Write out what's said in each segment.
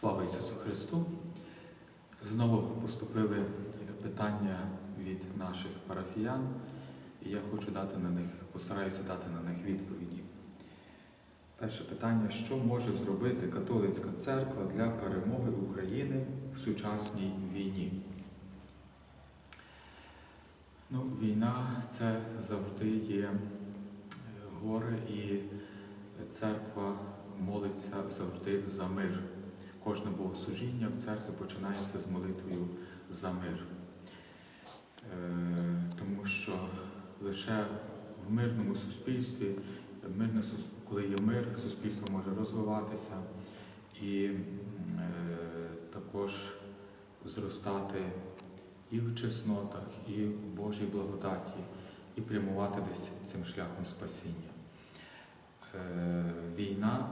Слава Ісусу Христу! Знову поступили питання від наших парафіян, і я хочу дати на них, постараюся дати на них відповіді. Перше питання: що може зробити католицька церква для перемоги України в сучасній війні? Ну, війна це завжди є е, горе, і церква молиться завжди за мир. Кожне богослужіння в церкві починається з молитвою за мир. Е, Тому що лише в мирному суспільстві, коли є мир, суспільство може розвиватися і е, також зростати і в чеснотах, і в Божій благодаті, і прямувати десь цим шляхом спасіння. Е, Війна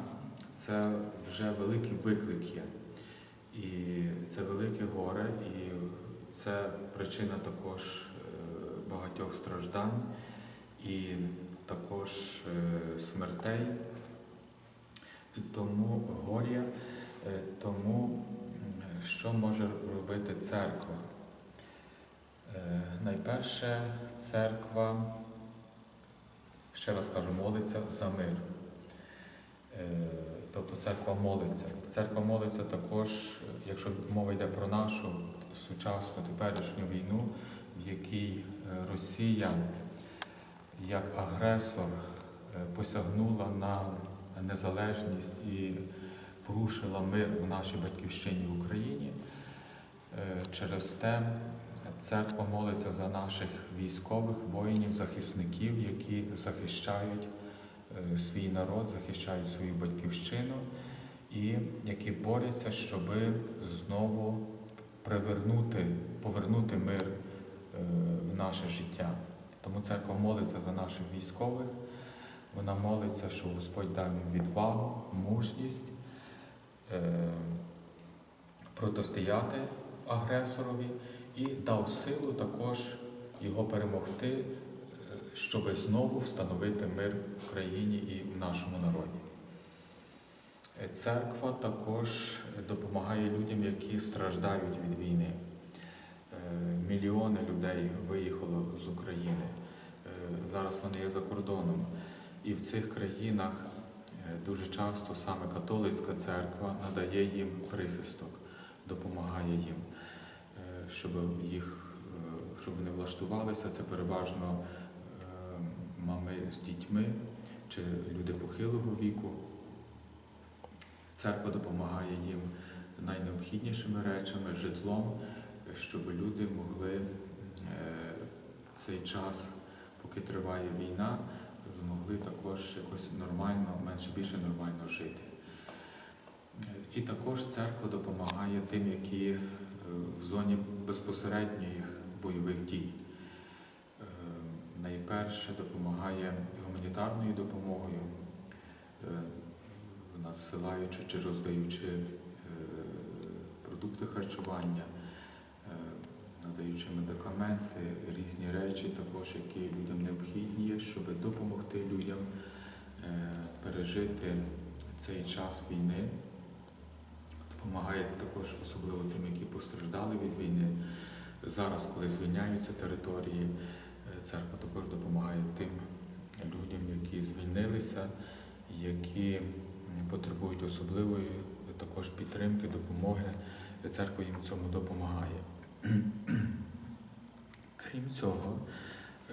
це вже великий виклик є. І це велике горе, і це причина також е, багатьох страждань і також е, смертей. Тому горя, е, тому що може робити церква? Найперше, церква, ще раз кажу, молиться за мир. Тобто церква молиться. Церква молиться також, якщо мова йде про нашу сучасну теперішню війну, в якій е, Росія як агресор е, посягнула на незалежність і порушила мир у нашій батьківщині в Україні. Е, Через те церква молиться за наших військових воїнів, захисників, які захищають свій народ, захищають свою батьківщину і які борються, щоб знову привернути, повернути мир е, в наше життя. Тому церква молиться за наших військових. Вона молиться, що Господь дав їм відвагу, мужність е, протистояти агресорові і дав силу також його перемогти, е, щоб знову встановити мир в країні і в нашому народі. Церква також допомагає людям, які страждають від війни. Е, Мільйони людей виїхало з України. Е, Зараз вони є за кордоном. І в цих країнах е, дуже часто саме католицька церква надає їм прихисток, допомагає їм, щоб їх, щоб вони влаштувалися. Це переважно мами з дітьми чи люди похилого віку. Церква допомагає їм найнеобхіднішими речами, житлом, щоб люди могли е, цей час, поки триває війна, змогли також якось нормально, менше більше нормально жити. І також церква допомагає тим, які е, в зоні безпосередніх бойових дій. Е, Найперше допомагає гуманітарною допомогою, е, надсилаючи чи роздаючи е, продукти харчування, е, надаючи медикаменти, різні речі, також які людям необхідні, щоб допомогти людям пережити цей час війни. Допомагає також особливо тим, які постраждали від війни. Зараз, коли звільняються території, церква також допомагає тим людям, які звільнилися, які потребують особливої також підтримки, допомоги. Церква їм в цьому допомагає. Крім цього,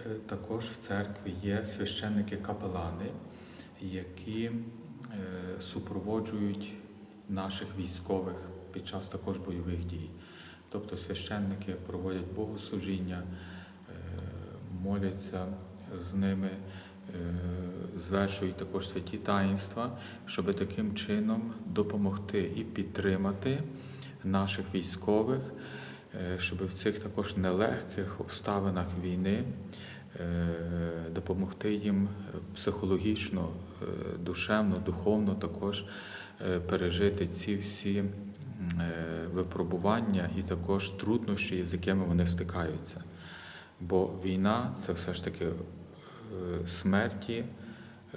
е, також в церкві є священники-капелани, які е, супроводжують наших військових під час також бойових дій. Тобто священники проводять богослужіння, моляться з ними, е, звершують також святі таїнства, щоб таким чином допомогти і підтримати наших військових, е, щоб в цих також нелегких обставинах війни е, допомогти їм психологічно, душевно, духовно також пережити ці всі випробування і також труднощі, з якими вони стикаються. Бо війна це все ж таки е, смерті,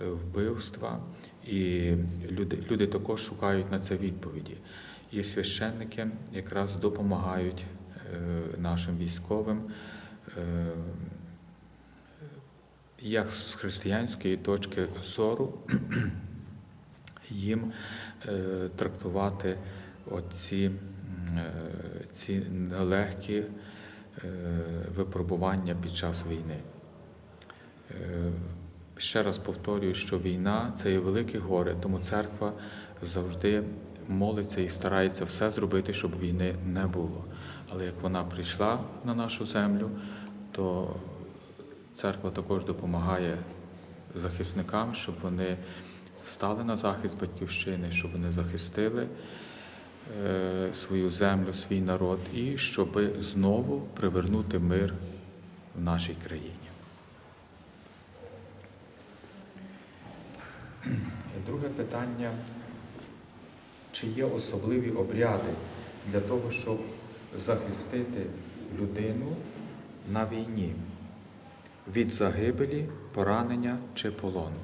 е, вбивства, і люди, люди також шукають на це відповіді. І священники якраз допомагають е, нашим військовим як з християнської точки зору їм трактувати оці ці нелегкі випробування під час війни. Е, Ще раз повторюю, що війна це є велике горе, тому церква завжди молиться і старається все зробити, щоб війни не було. Але як вона прийшла на нашу землю, то церква також допомагає захисникам, щоб вони стали на захист батьківщини, щоб вони захистили е, свою землю, свій народ і щоб знову привернути мир в нашій країні. Друге питання. Чи є особливі обряди для того, щоб захистити людину на війні від загибелі, поранення чи полону?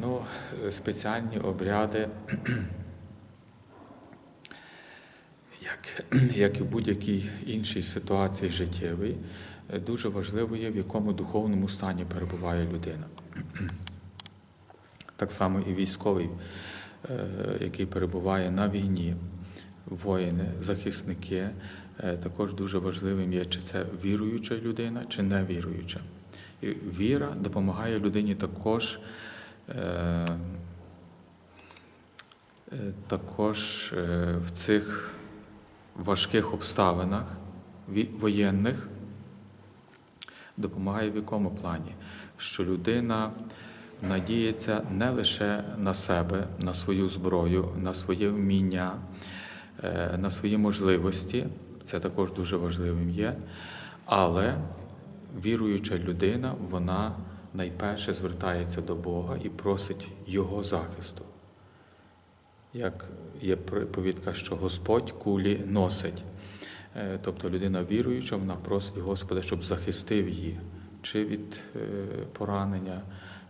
Ну, спеціальні обряди, як, як і в будь-якій іншій ситуації життєвій, дуже важливо є, в якому духовному стані перебуває людина. Так само і військовий, е, який перебуває на війні, воїни, захисники, е, також дуже важливим є, чи це віруюча людина, чи невіруюча. І віра допомагає людині також, також е, в цих важких обставинах воєнних допомагає в якому плані? Що людина надіється не лише на себе, на свою зброю, на своє вміння, е, на свої можливості, це також дуже важливим є, але віруюча людина, вона найперше звертається до Бога і просить Його захисту. Як є приповідка, що Господь кулі носить. Е, Тобто людина віруюча, вона просить Господа, щоб захистив її чи від е, поранення,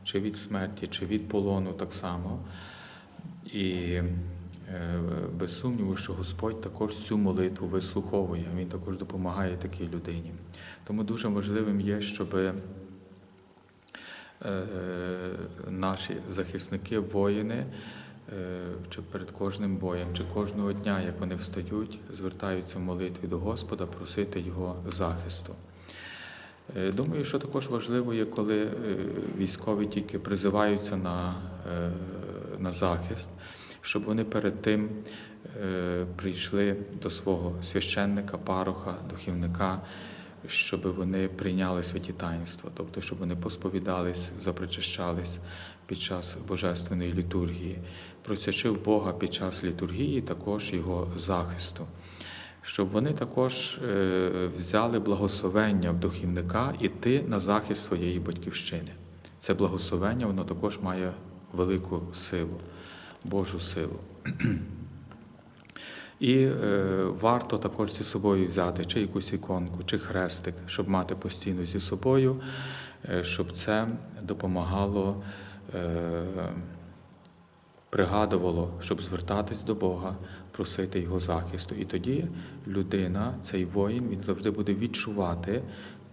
чи від смерті, чи від полону так само. І е, без сумніву, що Господь також цю молитву вислуховує, Він також допомагає такій людині. Тому дуже важливим є, щоб наші захисники, воїни, е, чи перед кожним боєм, чи кожного дня, як вони встають, звертаються в молитві до Господа, просити Його захисту. Е, Думаю, що також важливо є, коли е, військові тільки призиваються на, е, на захист, щоб вони перед тим е, прийшли до свого священника, пароха, духівника, щоб вони прийняли святі таїнства, тобто, щоб вони посповідались, запричащались під час божественної літургії, просячи в Бога під час літургії також його захисту щоб вони також е, взяли благословення в духівника іти на захист своєї батьківщини. Це благословення, воно також має велику силу, Божу силу. І е, варто також зі собою взяти чи якусь іконку, чи хрестик, щоб мати постійно зі собою, е, щоб це допомагало, е, пригадувало, щоб звертатись до Бога, просити Його захисту. І тоді людина, цей воїн, він завжди буде відчувати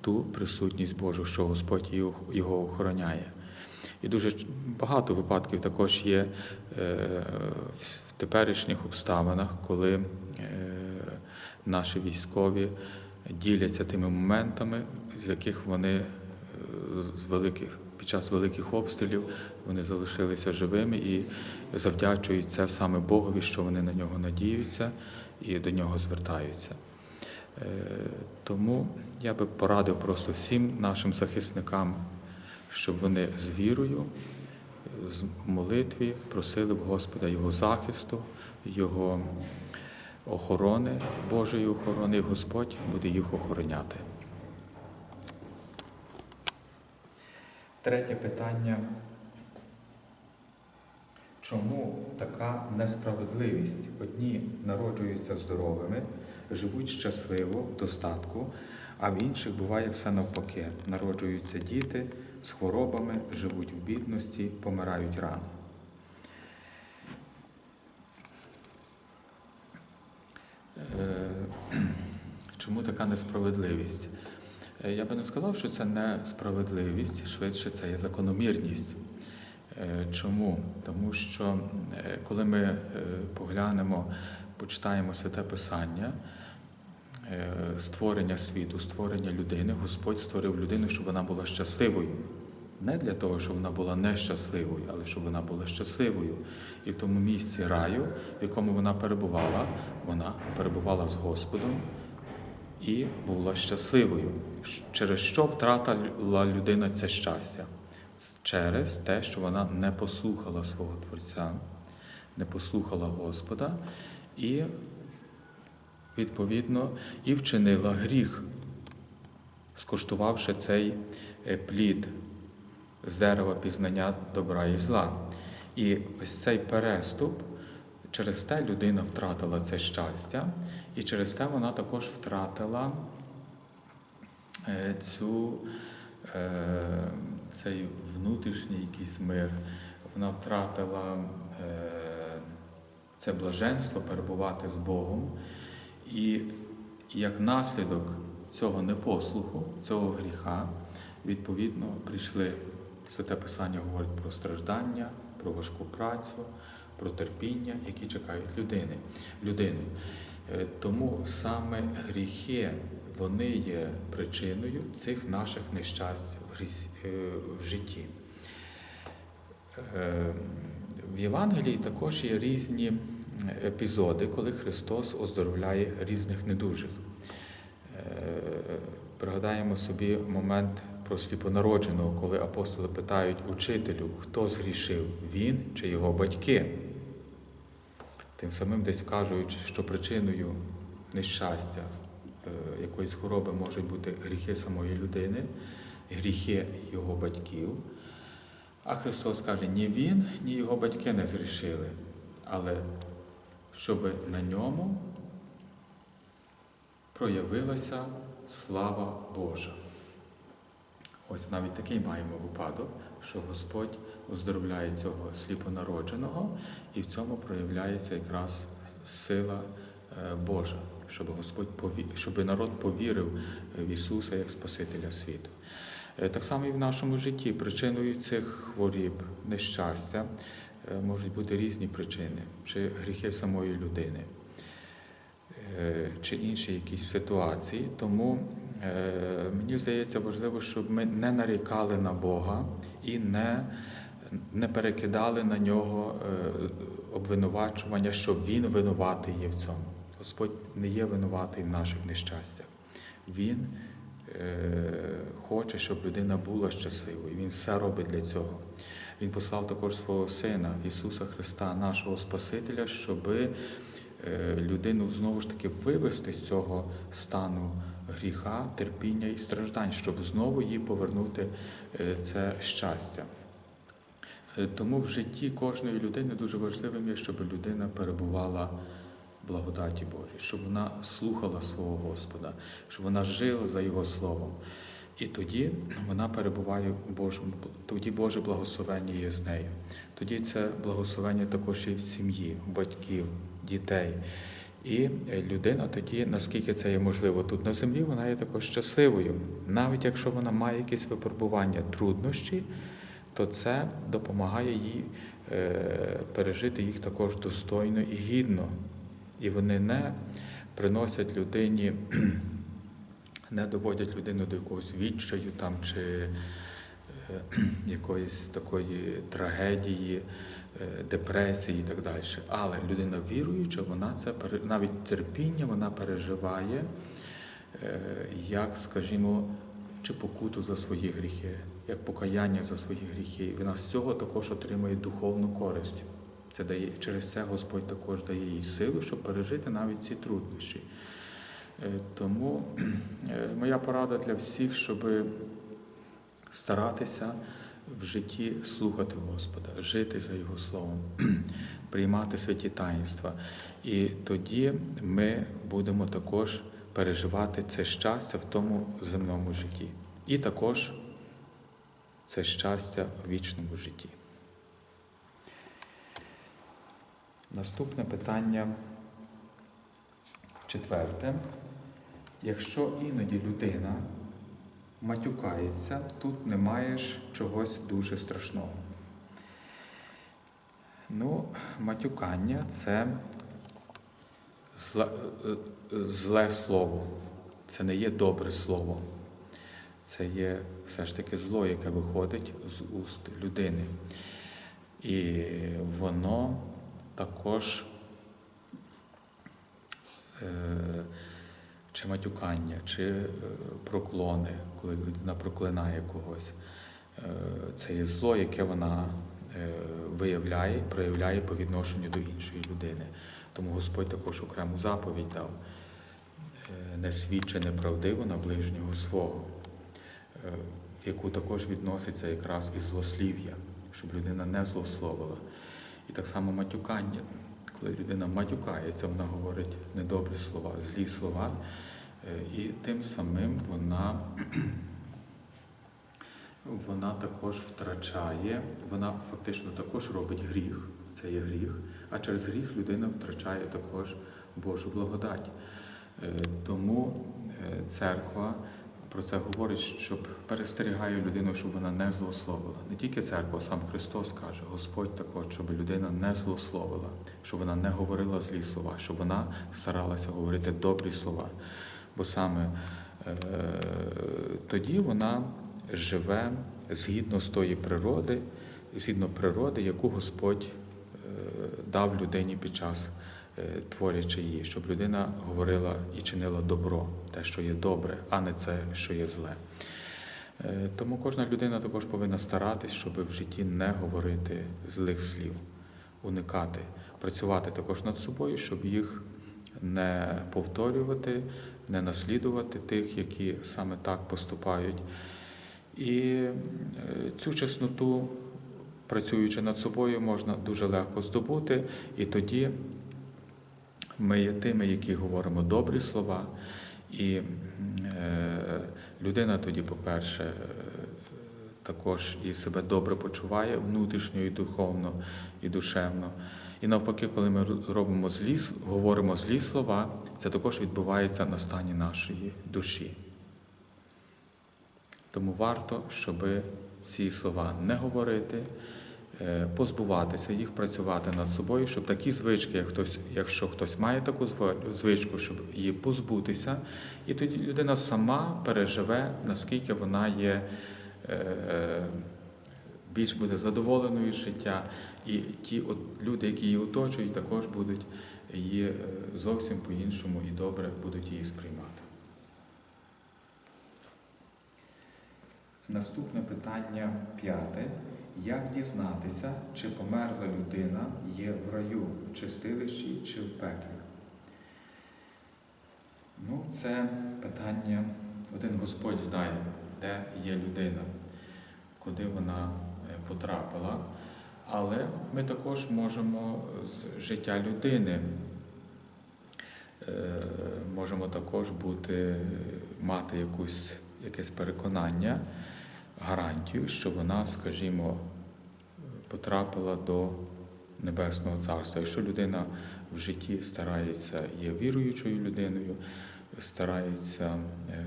ту присутність Божу, що Господь його- охороняє. І дуже багато випадків також є е, в теперішніх обставинах, коли е, наші військові діляться тими моментами, з яких вони е, з великих під час великих обстрілів вони залишилися живими і завдячують це саме Богові, що вони на нього надіються і до нього звертаються. Тому я би порадив просто всім нашим захисникам, щоб вони з вірою, з молитві просили в Господа Його захисту, Його охорони, Божої охорони, і Господь буде їх охороняти. Третє питання. Чому така несправедливість? Одні народжуються здоровими, живуть щасливо, в достатку, а в інших буває все навпаки. Народжуються діти з хворобами, живуть в бідності, помирають рано. Е, чому така несправедливість? Е, я би не сказав, що це не справедливість, швидше це є закономірність. Е, чому? Тому що коли ми поглянемо, почитаємо святе писання створення світу, створення людини, Господь створив людину, щоб вона була щасливою. Не для того, щоб вона була нещасливою, але щоб вона була щасливою. І в тому місці раю, в якому вона перебувала, вона перебувала з Господом і була щасливою. Через що втратила людина це щастя? Через те, що вона не послухала свого Творця, не послухала Господа і, відповідно, і вчинила гріх, скуштувавши цей е, плід з дерева пізнання добра і зла. І ось цей переступ, через те людина втратила це щастя, і через те вона також втратила е, цю, е, цей внутрішній якийсь мир, вона втратила це блаженство перебувати з Богом. І як наслідок цього непослуху, цього гріха, відповідно, прийшли Святе Писання говорить про страждання, про важку працю, про терпіння, які чекають людини, людину. Е, Тому саме гріхи вони є причиною цих наших нещасть в е, житті. Е, В Євангелії також є різні епізоди, коли Христос оздоровляє різних недужих. Е, Пригадаємо собі момент про сліпонародженого, коли апостоли питають учителю, хто згрішив, він чи його батьки. Тим самим десь вказуючи, що причиною нещастя е, якоїсь хвороби можуть бути гріхи самої людини, гріхи його батьків. А Христос каже, ні він, ні його батьки не згрішили, але щоб на ньому проявилася слава Божа. Ось навіть такий маємо випадок, що Господь оздоровляє цього сліпонародженого, і в цьому проявляється якраз сила е, Божа, щоб Господь щоб народ повірив в Ісуса як Спасителя світу. Е, Так само і в нашому житті причиною цих хворіб, нещастя можуть бути різні причини, чи гріхи самої людини, е, чи інші якісь ситуації. Тому е, мені здається важливо, щоб ми не нарікали на Бога і не, не перекидали на нього е, обвинувачування, що Він винуватий є в цьому. Господь не є винуватий в наших нещастях. Він е, хоче, щоб людина була щасливою. Він все робить для цього. Він послав також свого Сина Ісуса Христа, нашого Спасителя, щоб людину знову ж таки вивести з цього стану гріха, терпіння і страждань, щоб знову їй повернути е, це щастя. Е, Тому в житті кожної людини дуже важливим є, щоб людина перебувала в благодаті Божій, щоб вона слухала свого Господа, щоб вона жила за Його Словом. І тоді вона перебуває в Божому, тоді Боже благословення є з нею. Тоді це благословення також і в сім'ї, батьків, дітей. І е, людина тоді, наскільки це є можливо тут на землі, вона є також щасливою. Навіть якщо вона має якісь випробування, труднощі, то це допомагає їй е, пережити їх також достойно і гідно. І вони не приносять людині, не доводять людину до якогось відчаю там, чи е, якоїсь такої трагедії, е, депресії і так далі. Але людина віруюча, вона це навіть терпіння вона переживає, е, як, скажімо, чи покуту за свої гріхи, як покаяння за свої гріхи. Вона з цього також отримує духовну користь. Це дає через це Господь також дає їй силу, щоб пережити навіть ці труднощі. Е, Тому е, моя порада для всіх, щоб старатися в житті слухати Господа, жити за Його Словом, приймати святі таїнства. І тоді ми будемо також переживати це щастя в тому земному житті. І також це щастя в вічному житті. Наступне питання четверте. Якщо іноді людина матюкається, тут не маєш чогось дуже страшного. Ну, матюкання це зле, зле слово. Це не є добре слово. Це є все ж таки зло, яке виходить з уст людини. І воно також е, чи матюкання, чи е, проклони, коли людина проклинає когось. Е, Це є зло, яке вона е, виявляє, проявляє по відношенню до іншої людини. Тому Господь також окрему заповідь дав не свідчи неправдиво на ближнього свого, в яку також відноситься якраз і злослів'я, щоб людина не злословила. І так само матюкання. Коли людина матюкається, вона говорить недобрі слова, злі слова, е, і тим самим вона, вона також втрачає, вона фактично також робить гріх, це є гріх, а через гріх людина втрачає також Божу благодать. Е, Тому е, церква про це говорить, щоб перестерігає людину, щоб вона не злословила. Не тільки церква, а сам Христос каже, Господь також, щоб людина не злословила, щоб вона не говорила злі слова, щоб вона старалася говорити добрі слова. Бо саме е, тоді вона живе згідно з тої природи, згідно природи, яку Господь е, дав людині під час творячи її, щоб людина говорила і чинила добро, те, що є добре, а не це, що є зле. Е, Тому кожна людина також повинна старатись, щоб в житті не говорити злих слів, уникати, працювати також над собою, щоб їх не повторювати, не наслідувати тих, які саме так поступають. І е, цю чесноту, працюючи над собою, можна дуже легко здобути, і тоді ми є тими, які говоримо добрі слова, і е, людина тоді, по-перше, е, також і себе добре почуває внутрішньо, і духовно, і душевно. І навпаки, коли ми робимо злі, говоримо злі слова, це також відбувається на стані нашої душі. Тому варто, щоб ці слова не говорити, позбуватися їх, працювати над собою, щоб такі звички, як хтось, якщо хтось має таку звичку, щоб її позбутися, і тоді людина сама переживе, наскільки вона є е, більш буде задоволеною життя, і ті от люди, які її оточують, також будуть її е, зовсім по-іншому і добре будуть її сприймати. Наступне питання п'яте. Як дізнатися, чи померла людина є в раю, в чистилищі чи в пеклі? Ну, це питання, один Господь знає, де є людина, куди вона е, потрапила. Але ми також можемо з життя людини, е, можемо також бути, мати якусь, якесь переконання, гарантію, що вона, скажімо, потрапила до Небесного Царства. Якщо людина в житті старається, є віруючою людиною, старається е,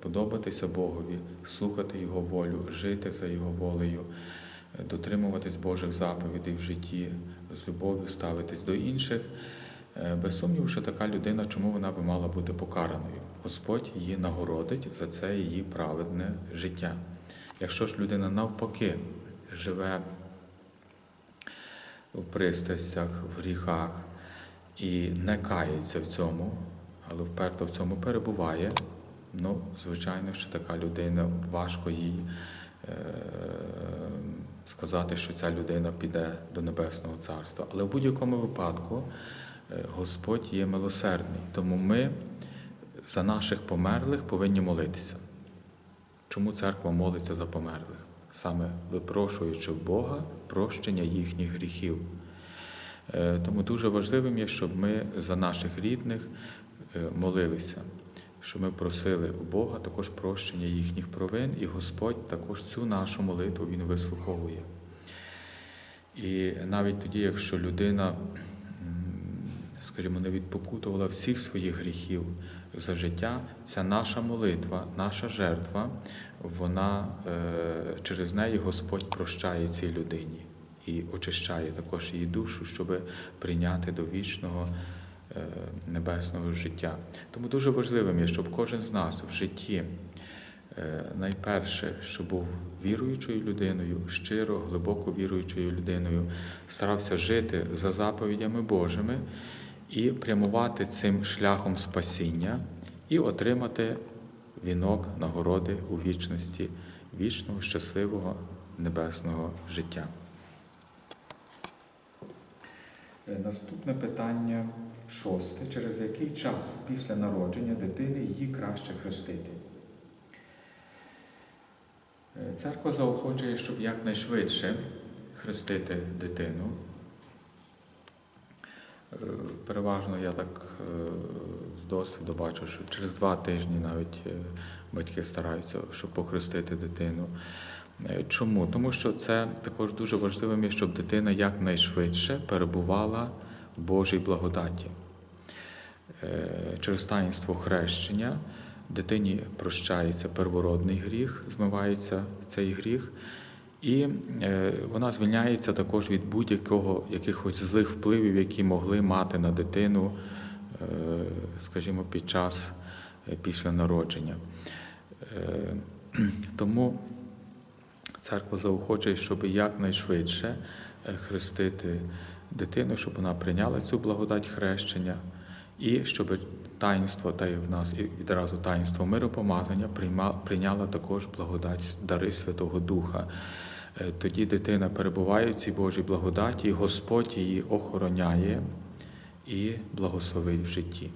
подобатися Богові, слухати Його волю, жити за Його волею, дотримуватись Божих заповідей в житті, з любов'ю ставитись до інших. Е, Без сумніву, що така людина, чому вона би мала бути покараною? Господь її нагородить за це її праведне життя. Якщо ж людина навпаки живе в пристрастях, в гріхах і не кається в цьому, але вперто в цьому перебуває, ну, звичайно, що така людина важко їй е- сказати, що ця людина піде до Небесного Царства. Але в будь-якому випадку е, Господь є милосердний, тому ми за наших померлих повинні молитися. Чому церква молиться за померлих? Саме випрошуючи в Бога прощення їхніх гріхів. Е, Тому дуже важливим є, щоб ми за наших рідних е, молилися, щоб ми просили у Бога також прощення їхніх провин, і Господь також цю нашу молитву Він вислуховує. І навіть тоді, якщо людина скажімо, не відпокутувала всіх своїх гріхів за життя, ця наша молитва, наша жертва, вона е, через неї Господь прощає цій людині і очищає також її душу, щоб прийняти до вічного е, небесного життя. Тому дуже важливим є, щоб кожен з нас в житті е, найперше, щоб був віруючою людиною, щиро, глибоко віруючою людиною, старався жити за заповідями Божими і прямувати цим шляхом спасіння і отримати вінок нагороди у вічності, вічного, щасливого небесного життя. Е, Наступне питання шосте. Через який час після народження дитини її краще хрестити? Е, Церква заохочує, щоб якнайшвидше хрестити дитину. Е, Переважно я так е, з досвіду бачу, що через два тижні навіть е, батьки стараються, щоб похрестити дитину. Чому? Тому що це також дуже важливим щоб дитина якнайшвидше перебувала в Божій благодаті. Через таїнство хрещення дитині прощається первородний гріх, змивається цей гріх, і е, вона звільняється також від будь-якого якихось злих впливів, які могли мати на дитину, е, скажімо, під час е, після народження. Тому церква заохочує, щоб якнайшвидше хрестити дитину, щоб вона прийняла цю благодать хрещення, і щоб таїнство, та й в нас і відразу таїнство миропомазання прийняла також благодать дари Святого Духа. Е, Тоді дитина перебуває в цій Божій благодаті, і Господь її охороняє і благословить в житті.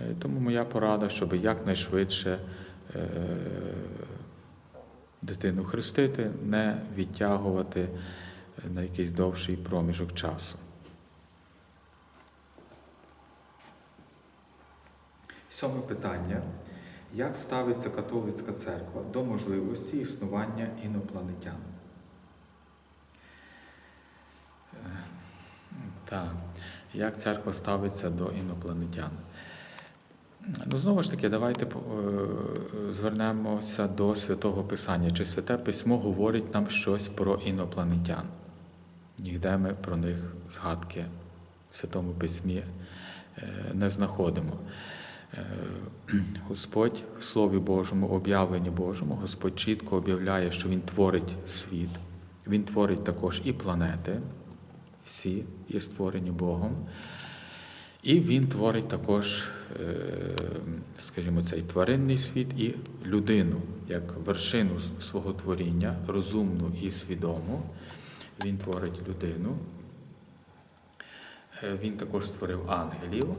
Е, Тому моя порада, щоб якнайшвидше е, дитину хрестити, не відтягувати на якийсь довший проміжок часу. Сьоме питання. Як ставиться католицька церква до можливості існування інопланетян? Е, Так, як церква ставиться до інопланетян? Ну, знову ж таки, давайте е, звернемося до Святого Писання. Чи Святе Письмо говорить нам щось про інопланетян? Ніде ми про них згадки в Святому Письмі е, не знаходимо. Е, Господь в Слові Божому, об'явленні Божому, Господь чітко об'являє, що Він творить світ, Він творить також і планети, всі є створені Богом. І він творить також, е, скажімо, цей тваринний світ і людину як вершину свого творіння, розумну і свідому. Він творить людину. Е, Він також створив ангелів.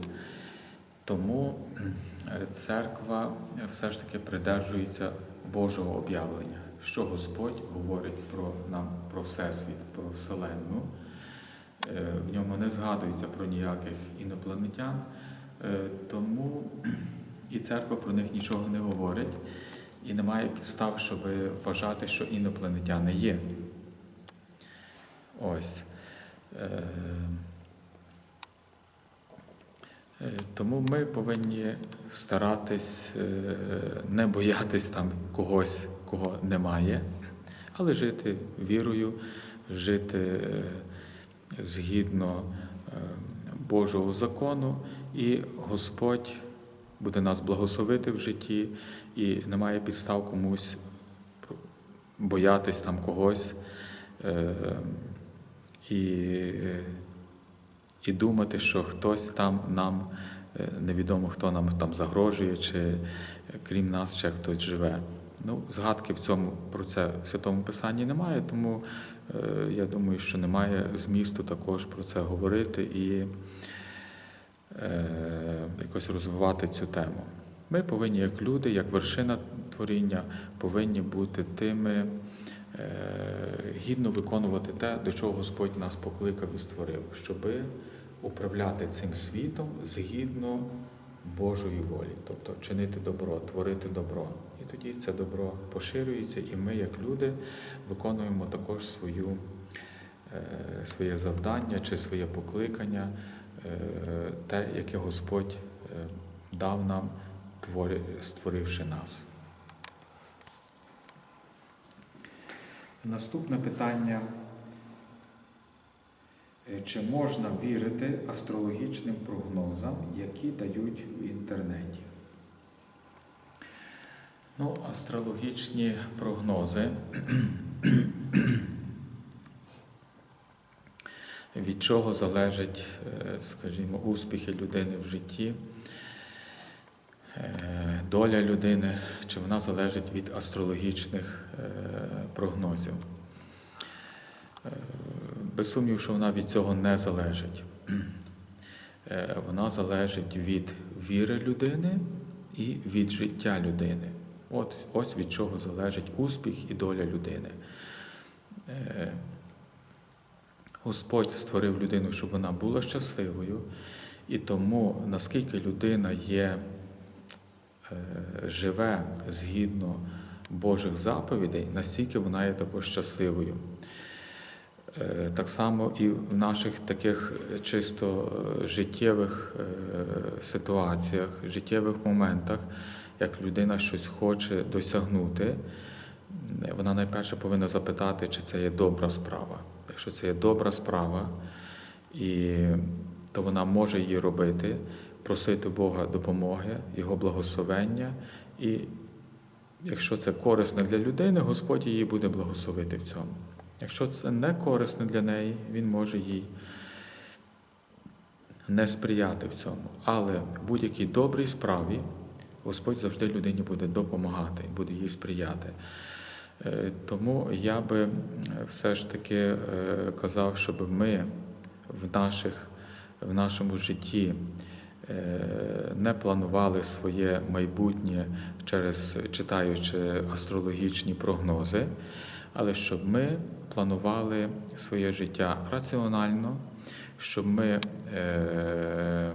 Тому е, церква все ж таки придержується Божого об'явлення, що Господь говорить про нам про Всесвіт, про Вселенну. Е, В ньому не згадується про ніяких інопланетян, е, тому і церква про них нічого не говорить, і немає підстав, щоб вважати, що інопланетяни є. Ось. Е, Тому ми повинні старатись не боятись там когось, кого немає, але жити вірою, жити згідно е, Божого закону, і Господь буде нас благословити в житті, і немає підстав комусь боятись там когось. е, І і думати, що хтось там нам е, невідомо хто нам там загрожує, чи крім нас ще хтось живе. Ну, згадки в цьому про це в Святому Писанні немає, тому е, я думаю, що немає змісту також про це говорити і е, якось розвивати цю тему. Ми повинні, як люди, як вершина творіння, повинні бути тими, е, гідно виконувати те, до чого Господь нас покликав і створив, щоби управляти цим світом згідно Божої волі, тобто чинити добро, творити добро. І тоді це добро поширюється, і ми, як люди, виконуємо також свою, е, своє завдання чи своє покликання, е, те, яке Господь е, дав нам, створивши нас. Наступне питання. Е, Чи можна вірити астрологічним прогнозам, які дають в інтернеті? Ну, астрологічні прогнози від чого залежать, е, скажімо, успіхи людини в житті, е, доля людини, чи вона залежить від астрологічних прогнозів. Без сумніву, що вона від цього не залежить. Е, Вона залежить від віри людини і від життя людини. От, ось від чого залежить успіх і доля людини. Е, Господь створив людину, щоб вона була щасливою, і тому, наскільки людина є, е, живе згідно Божих заповідей, настільки вона є також щасливою. Е, Так само і в наших таких чисто е, життєвих е, ситуаціях, життєвих моментах, як людина щось хоче досягнути, вона найперше повинна запитати, чи це є добра справа. Якщо це є добра справа, і, то вона може її робити, просити Бога допомоги, Його благословення. І якщо це корисно для людини, Господь її буде благословити в цьому. Якщо це не корисно для неї, Він може їй не сприяти в цьому. Але в будь-якій добрій справі Господь завжди людині буде допомагати, буде їй сприяти. Е, Тому я би е, все ж таки е, казав, щоб ми в, наших, в нашому житті не планували своє майбутнє через читаючи астрологічні прогнози, але щоб ми планували своє життя раціонально, щоб ми е,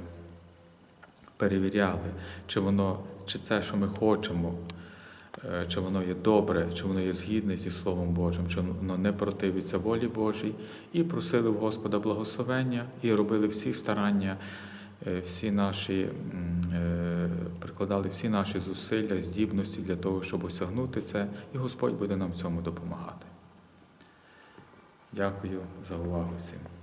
перевіряли, чи воно, чи це, що ми хочемо, е, чи воно є добре, чи воно є згідне зі Словом Божим, чи воно не противиться волі Божій, і просили в Господа благословення, і робили всі старання, всі наші, е, прикладали всі наші зусилля, здібності для того, щоб осягнути це, і Господь буде нам в цьому допомагати. Дякую за увагу всім.